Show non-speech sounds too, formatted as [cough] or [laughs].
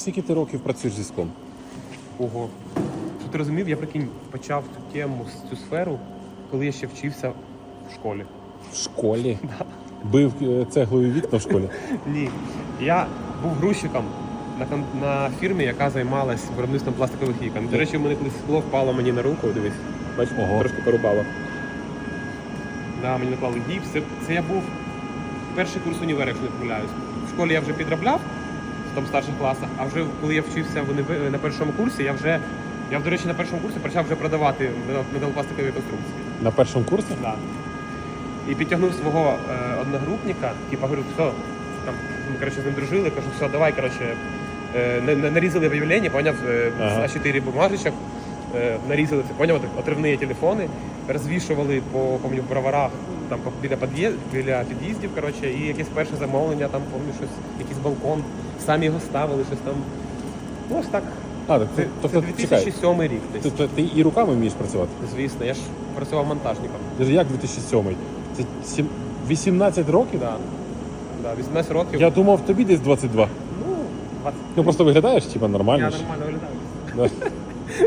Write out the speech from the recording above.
Скільки ти років працюєш зі склом? Ого. Щоб ти розумів, я прикинь, почав цю тему, цю сферу, коли я ще вчився в школі. В школі? [laughs] Бив е, цеглою вікна в школі. [laughs] Ні. Я був грузчиком на, на фірмі, яка займалась виробництвом пластикових вікон. До речі, у мене колись скло впало мені на руку, дивись. Бачиш, Ого. трошки порубало. Да, мені наклали гіпс. Це, це я був перший курс універа, якщо не помиляюсь. В школі я вже підробляв в там старших класах, а вже коли я вчився на першому курсі, я вже. Я, до речі, на першому курсі почав вже продавати метал- металопластикові конструкції. На першому курсі? Да. І підтягнув свого е, одногрупника, типа говорю, все, там, ми коротше, з ним дружили, кажу, все, давай, коротше, е, на- на- нарізали об'явлення, поняв, е, Ага. з А4 бумажечок, е, нарізали це, поняв, так, отривні телефони, розвішували по, помню, в броварах, там, біля, під'їзд, біля під'їздів, коротше, і якесь перше замовлення, там, помню, щось, якийсь балкон, самі його ставили, щось там. Ну, ось так. А, так, Це, це тобто, чекай, 2007 рік десь. ти, ти, ти і руками вмієш працювати? Звісно, я ж працював монтажником. Ж як 2007? Це сім- 18 років? Да. Да, 18 років. Я думав, тобі десь 22. Ну, 20. Ну просто виглядаєш, типа Я нормально. ж. нормально виглядаю. Да. [laughs]